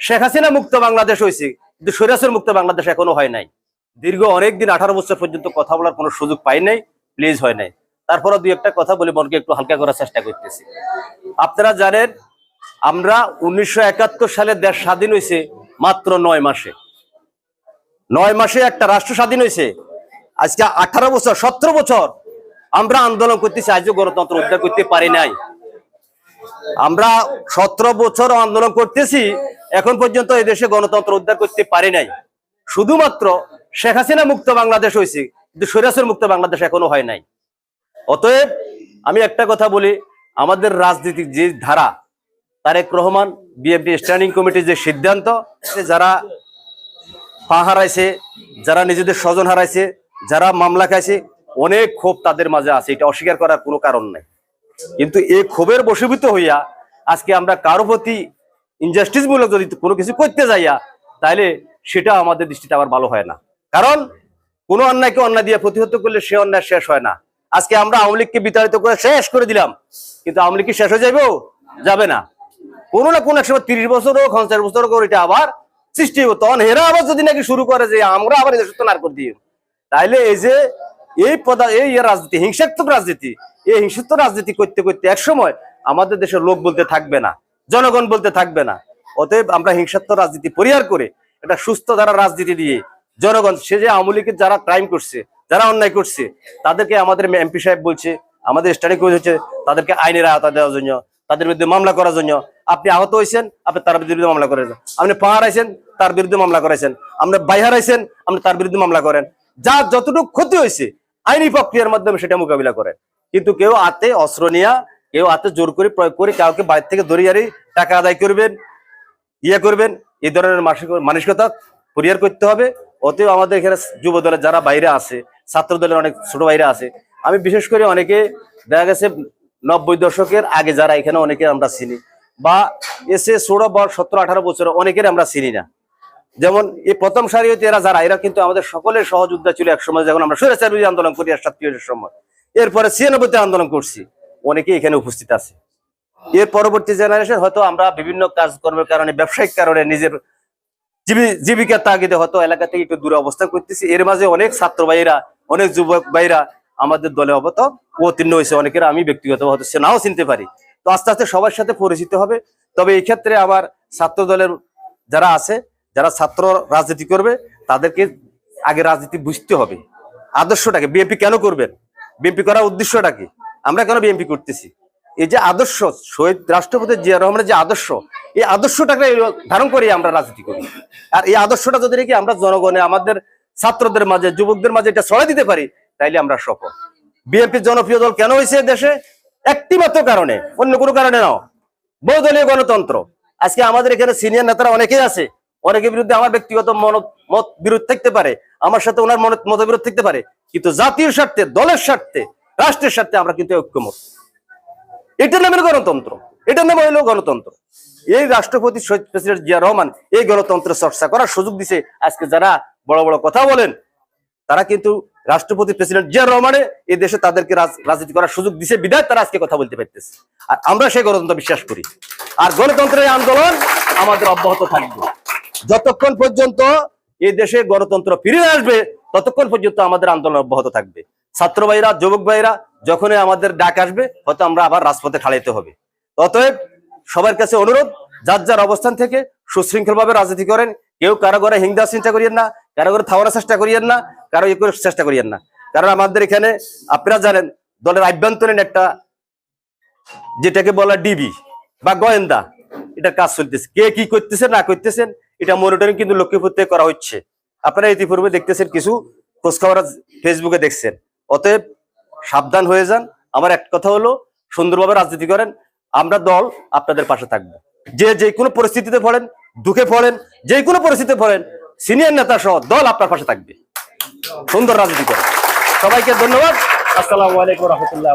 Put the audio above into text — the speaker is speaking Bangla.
শেখ হাসিনা মুক্ত বাংলাদেশ হয়েছে, কিন্তু সৈরাসের মুক্ত বাংলাদেশ এখনও হয় নাই। দীর্ঘ অনেক দিন আঠারো বছর পর্যন্ত কথা বলার কোনো সুযোগ পাই নাই প্লিজ হয় নাই। তারপরে দুই একটা কথা বলে মনকে একটু হালকা করার চেষ্টা করতেছি। আপনারা জানেন, আমরা উনিশশো একাত্তর সালে দেশ স্বাধীন হয়েছে মাত্র নয় মাসে। নয় মাসে একটা রাষ্ট্র স্বাধীন হয়েছে। আজকে আঠারো বছর, সতেরো বছর আমরা আন্দোলন করতেছি, আজও গণতন্ত্র উদ্ধার করতে পারি নাই। আমরা সতেরো বছর আন্দোলন করতেছি এখন পর্যন্ত এই দেশে গণতন্ত্র উদ্ধার করতে পারি নাই। শুধুমাত্র শেখ হাসিনা মুক্ত বাংলাদেশ হয়েছে, কিন্তু সৈরাসের মুক্ত বাংলাদেশ এখনও হয় নাই। অতএব আমি একটা কথা বলি, আমাদের রাজনীতিক যে ধারা, তারেক রহমান, বিএনপি স্ট্যান্ডিং কমিটির যে সিদ্ধান্ত যারা পা হারাইছে, যারা নিজেদের স্বজন হারাইছে, যারা মামলা খাইছে, অনেক ক্ষোভ তাদের মাঝে আছে, এটা অস্বীকার করার কোনো কারণ নাই। কিন্তু এই ক্ষোভের বশীভূত হইয়া আজকে আমরা কারও প্রতি ইনজাস্টিস মূলক যদি কোনো কিছু করতে যাইয়া তাহলে সেটা আমাদের দৃষ্টিতে আবার ভালো হয় না। কারণ কোনো অন্যায়কে অন্যায় দিয়ে প্রতিহত করলে সে অন্যায় শেষ হয় না। আজকে আমরা আওয়ামী লীগকে বিতাড়িত করে শেষ করে দিলাম, কিন্তু আওয়ামী লীগ শেষ হয়ে যাবে যাবে না। কোনো না কোনো এক সময় তিরিশ বছর হোক, পঞ্চাশ বছর হোক, এটা আবার সৃষ্টি হতো তখন এরা আবার যদি নাকি শুরু করে যে আমরা আবার সত্য নার করে দিই, তাইলে এই যে এই পদা, এই রাজনীতি, হিংসাত্মক রাজনীতি, এই হিংসাত্মক রাজনীতি করতে করতে এক সময় আমাদের দেশের লোক বলতে থাকবে না। জনগণ বলতে থাকবে না। অতএব আমরা হিংসাত্মক রাজনীতি পরিহার করে একটা সুস্থ ধারা রাজনীতি দিয়ে জনগণ, সে যে আওয়ামী লীগের যারা ক্রাইম করছে, যারা অন্যায় করছে, তাদেরকে আমাদের এমপি সাহেব বলছে, আমাদের স্ট্যান্ডিং কমিটি হচ্ছে তাদেরকে আইনের আওতা দেওয়ার জন্য, তাদের বিরুদ্ধে মামলা করার জন্য। আপনি আহত হয়েছেন, আপনি তার বিরুদ্ধে মামলা করেছেন আপনি পাহাড় আইছেন, তার বিরুদ্ধে মামলা করেছেন। আপনি বাইহার আইছেন, আপনি তার বিরুদ্ধে মামলা করেন। যা যতটুকু ক্ষতি হয়েছে, আইনি প্রক্রিয়ার মাধ্যমে সেটা মোকাবিলা করেন। কিন্তু কেউ আতে অস্ত্র নিয়া কেউ হাতে জোর করে প্রয়োগ করে কাউকে বাইরে থেকে দরিয়ারি টাকা আদায় করবেন ইয়ে করবেন, এই ধরনের মানসিক- মানসিকতা পরিহার করতে হবে। অতএব আমাদের এখানে যুব দলের যারা বাইরে আছে, ছাত্র দলের অনেক ছোট বাইরে আছে, আমি বিশেষ করে অনেকে দেখা গেছে নব্বই দশকের আগে যারা এখানে অনেকে আমরা চিনি বা এসে ষোলো বর সতেরো আঠারো বছর অনেকের আমরা চিনি না। যেমন এই প্রথম সারি হইতে এরা যারা, এরা কিন্তু আমাদের সকলের সহযোদ্ধা ছিল এক সময় যখন আমরা স্বৈরাচার আন্দোলন করি এরশাদ পিরিয়ডের সময় এরপরে ছিয়ানব্বইতে আন্দোলন করছি। অনেকেই এখানে উপস্থিত আছে। এর পরবর্তী জেনারেশন হয়তো আমরা বিভিন্ন কাজকর্মের কারণে, ব্যবসায়িক কারণে নিজের জীবি- জীবিকার তাগিদে হয়তো এলাকা থেকে একটু দূরে অবস্থান করতেছি। এর মাঝে অনেক ছাত্র ভাইরা অনেক যুবক ভাইরা আমাদের দলে অবত অতীর্ণ হয়েছে। অনেকের আমি ব্যক্তিগত হয়তো সে নাও চিনতে পারি। তো আস্তে আস্তে সবার সাথে পরিচিত হবে। তবে এই ক্ষেত্রে আমার ছাত্র দলের যারা আছে, যারা ছাত্র রাজনীতি করবে, তাদেরকে আগে রাজনীতি বুঝতে হবে। আদর্শটাকে, বিএনপি কেন করবেন? বিএনপি করার উদ্দেশ্যটা কি? আমরা কেন বিএনপি করতেছি? এই যে আদর্শ শহীদ রাষ্ট্রপতি জিয়া রহমানের যে আদর্শ, এই আদর্শটাকে ধারণ করে আমরা রাজনীতি করি। আর এই আদর্শটা যদি নাকি আমরা জনগণে, আমাদের ছাত্রদের মাঝে, যুবকদের মাঝে এটা ছড়াই দিতে পারি, তাইলে আমরা সফল। বিএনপির জনপ্রিয় দল কেন হয়েছে দেশে? একটি মাত্র কারণে, অন্য কোনো কারণে নাও। বহুদলীয় গণতন্ত্র। আজকে আমাদের এখানে সিনিয়র নেতারা অনেকেই আছে। অনেকের বিরুদ্ধে আমার ব্যক্তিগত মত বিরোধ থাকতে পারে। আমার সাথে ওনার মত, মতবিরোধ থাকতে পারে। কিন্তু জাতীয় স্বার্থে, দলের স্বার্থে রাষ্ট্রের স্বার্থে আমরা কিন্তু ঐক্যমত। এটার নামে গণতন্ত্র। এটার নাম হইল গণতন্ত্র। এই রাষ্ট্রপতি শহীদ প্রেসিডেন্ট জিয়া রহমান এই গণতন্ত্রের চর্চা করার সুযোগ দিছে। আজকে যারা বড় বড় কথা বলেন, তারা কিন্তু রাষ্ট্রপতি প্রেসিডেন্ট জিয়া রহমানে এই দেশে তাদেরকে রাজনীতি করার সুযোগ দিছে বিধায় তারা আজকে কথা বলতে পারতেছে। আর আমরা সেই গণতন্ত্র বিশ্বাস করি। আর গণতন্ত্রের আন্দোলন আমাদের অব্যাহত থাকবে। যতক্ষণ পর্যন্ত এই দেশে গণতন্ত্র ফিরে আসবে, ততক্ষণ পর্যন্ত আমাদের আন্দোলন অব্যাহত থাকবে। ছাত্র ভাইরা, যুবক ভাইরা, যখনই আমাদের ডাক আসবে, হয়তো আমরা আবার রাজপথে খাড়াইতে হবে। অতএব সবার কাছে অনুরোধ, যার যার অবস্থান থেকে সুশৃঙ্খল ভাবে রাজনীতি করেন, কেউ কারও ঘরে হিংদা চিন্তা করিয়েন না, কারও ঘরে থাওয়ার চেষ্টা করিয়েন না, কারও ইয়ে করে চেষ্টা করিয়েন না। কারণ আমাদের এখানে আপনারা জানেন, দলের আভ্যন্তরীণ একটা যেটাকে বলা ডিবি বা গোয়েন্দা, এটা কাজ চলতেছে। কে কি করতেছে, না করতেছেন, এটা মনিটরিং কিন্তু লক্ষ্মীপুর থেকে করা হচ্ছে। আপনারা ইতিপূর্বে দেখতেছেন কিছু খোঁজখবর ফেসবুকে দেখছেন। অতএব সাবধান হয়ে যান। আমার এক কথা হলো, সুন্দরভাবে রাজনীতি করেন। আমরা দল আপনাদের পাশে থাকব। যে যে কোনো পরিস্থিতিতে পড়েন, দুঃখে পড়েন যে কোনো পরিস্থিতিতে পড়েন সিনিয়র নেতা সহ দল আপনার পাশে থাকবে। সুন্দর রাজনীতি করেন। সবাইকে ধন্যবাদ। আসসালামু আলাইকুম রহমতুল্লাহ